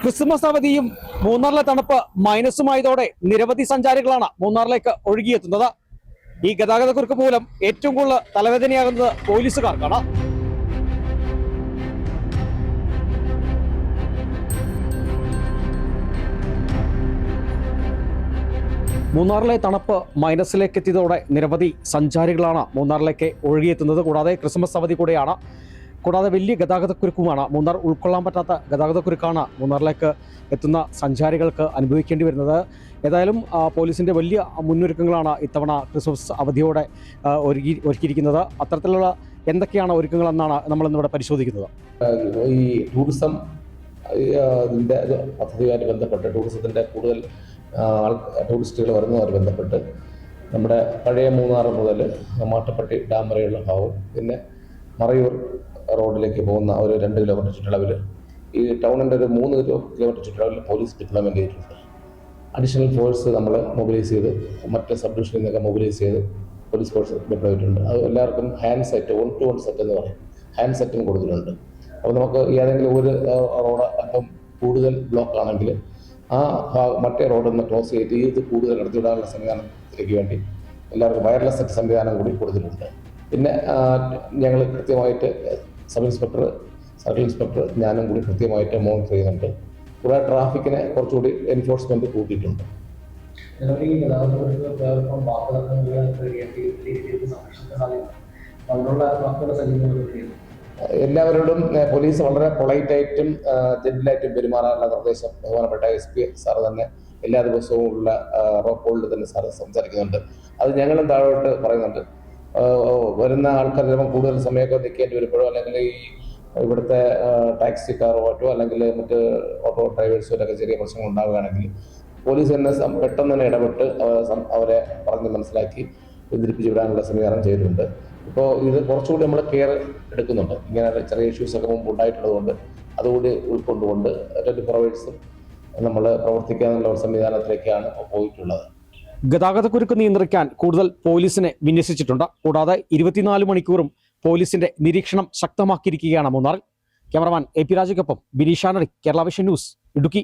Christmas അവധിയും മൂന്നാറിലെ തണുപ്പ് മൈനസുമായതോടെ നിരവധി സഞ്ചാരികളാണ് മൂന്നാറിലേക്ക് ഒഴുകിയെത്തുന്നത്. ഈ ഗതാഗതക്കുരുക്ക് മൂലം ഏറ്റവും കൂടുതൽ തലവേദനയാകുന്നത് പോലീസുകാർക്കാണ്. മൂന്നാറിലെ തണുപ്പ് മൈനസിലേക്ക് എത്തിയതോടെ നിരവധി സഞ്ചാരികളാണ് മൂന്നാറിലേക്ക് ഒഴുകിയെത്തുന്നത്. കൂടാതെ ക്രിസ്മസ് അവധി കൂടെയാണ് കൂടാതെ വലിയ ഗതാഗതക്കുരുക്കുമാണ്. മൂന്നാർ ഉൾക്കൊള്ളാൻ പറ്റാത്ത ഗതാഗതക്കുരുക്കാണ് മൂന്നാറിലേക്ക് എത്തുന്ന സഞ്ചാരികൾക്ക് അനുഭവിക്കേണ്ടി വരുന്നത്. ഏതായാലും പോലീസിന്റെ വലിയ മുന്നൊരുക്കങ്ങളാണ് ഇത്തവണ ക്രിസ്മസ് അവധിയോടെ ഒരുക്കി ഒരുക്കിയിരിക്കുന്നത്. അത്തരത്തിലുള്ള എന്തൊക്കെയാണ് ഒരുക്കങ്ങളെന്നാണ് നമ്മളിന്നിവിടെ പരിശോധിക്കുന്നത്. ഈ ടൂറിസം ഇതിന്റെ പദ്ധതിയുമായി ബന്ധപ്പെട്ട് ടൂറിസത്തിന്റെ കൂടുതൽ ടൂറിസ്റ്റുകൾ വരുന്നതുമായി ബന്ധപ്പെട്ട് നമ്മുടെ പഴയ മൂന്നാർ മുതൽ മാട്ടുപ്പെട്ടി ഡാം വരെയുള്ള ഭാവം പിന്നെ മറയൂർ റോഡിലേക്ക് പോകുന്ന ഒരു രണ്ട് കിലോമീറ്റർ ചുറ്റളവിൽ ഈ ടൗണിന്റെ ഒരു മൂന്ന് കിലോ കിലോമീറ്റർ ചുറ്റളവിൽ പോലീസ് ഡിപ്ലോയ്മെന്റ് ചെയ്തിട്ടുണ്ട് അഡീഷണൽ ഫോഴ്സ് നമ്മൾ മൊബിലൈസ് ചെയ്ത് മറ്റ് സബ് ഡിവിഷനിൽ നിന്നൊക്കെ മൊബിലൈസ് ചെയ്ത് പോലീസ് ഫോഴ്സ് ഡിപ്ലോയ് ചെയ്തിട്ടുണ്ട് അത് എല്ലാവർക്കും hand set one two one set എന്ന് പറയും. ഹാൻഡ് സെറ്റും കൊടുത്തിട്ടുണ്ട്. അപ്പോൾ നമുക്ക് ഏതെങ്കിലും ഒരു റോഡ് അപ്പം കൂടുതൽ ബ്ലോക്ക് ആണെങ്കിൽ ആ മറ്റേ റോഡിൽ നിന്ന് ക്ലോസ് ചെയ്ത് ഇത് കൂടുതൽ നടത്തിവിടാനുള്ള സംവിധാനത്തിലേക്ക് വേണ്ടി എല്ലാവർക്കും വയർലെസ് സെറ്റ് സംവിധാനം കൂടി കൊടുത്തിട്ടുണ്ട്. പിന്നെ ഞങ്ങൾ കൃത്യമായിട്ട് സബ് ഇൻസ്പെക്ടർ സർക്കിൾ ഇൻസ്പെക്ടർ ഞാനും കൂടി കൃത്യമായിട്ട് മോണിറ്റർ ചെയ്യുന്നുണ്ട്. കൂടെ ട്രാഫിക്കിനെ കുറച്ചുകൂടി എൻഫോഴ്സ്മെന്റ് കൂട്ടിയിട്ടുണ്ട്. എല്ലാവരോടും പോലീസ് വളരെ പൊളൈറ്റായിട്ടും ജെന്റിലായിട്ടും പെരുമാറാനുള്ള നിർദ്ദേശം ബഹുമാനപ്പെട്ട എസ് പി സാർ തന്നെ എല്ലാ ദിവസവും ഉള്ള റോക്കോളിൽ തന്നെ സാർ സംസാരിക്കുന്നുണ്ട്. അത് ഞങ്ങളും താഴോട്ട് പറയുന്നുണ്ട്. വരുന്ന ആൾക്കാർ ചിലപ്പോൾ കൂടുതൽ സമയമൊക്കെ നിൽക്കേണ്ടി വരുമ്പോഴോ അല്ലെങ്കിൽ ഈ ഇവിടുത്തെ കാർ മറ്റോ അല്ലെങ്കിൽ മറ്റ് ഓട്ടോ ഡ്രൈവേഴ്സിനൊക്കെ ചെറിയ പ്രശ്നങ്ങൾ ഉണ്ടാവുകയാണെങ്കിൽ പോലീസ് തന്നെ പെട്ടെന്ന് തന്നെ ഇടപെട്ട് അവരെ പറഞ്ഞ് മനസ്സിലാക്കി പിന്തിരിപ്പിച്ച് വിടാനുള്ള സംവിധാനം ചെയ്തിട്ടുണ്ട്. ഇപ്പോൾ ഇത് കുറച്ചുകൂടി നമ്മൾ കെയർ എടുക്കുന്നുണ്ട്. ഇങ്ങനെ ചെറിയ ഇഷ്യൂസ് ഒക്കെ മുമ്പ് ഉണ്ടായിട്ടുള്ളതുകൊണ്ട് അതുകൂടി ഉൾക്കൊണ്ടുകൊണ്ട് ട്വന്റി പ്രൊവൈഡ്സും നമ്മൾ പ്രവർത്തിക്കാനുള്ള സംവിധാനത്തിലേക്കാണ് പോയിട്ടുള്ളത്. ഗതാഗതക്കുരുക്ക് നിയന്ത്രിക്കാൻ കൂടുതൽ പോലീസിനെ വിന്യസിച്ചിട്ടുണ്ട്. കൂടാതെ ഇരുപത്തിനാല് മണിക്കൂറും പോലീസിന്റെ നിരീക്ഷണം ശക്തമാക്കിയിരിക്കുകയാണ് മൂന്നാറിൽ. ക്യാമറമാൻ എ പി രാജയ്ക്കൊപ്പം ബിനീഷാനടി കേരള വിഷൻ ന്യൂസ് ഇടുക്കി.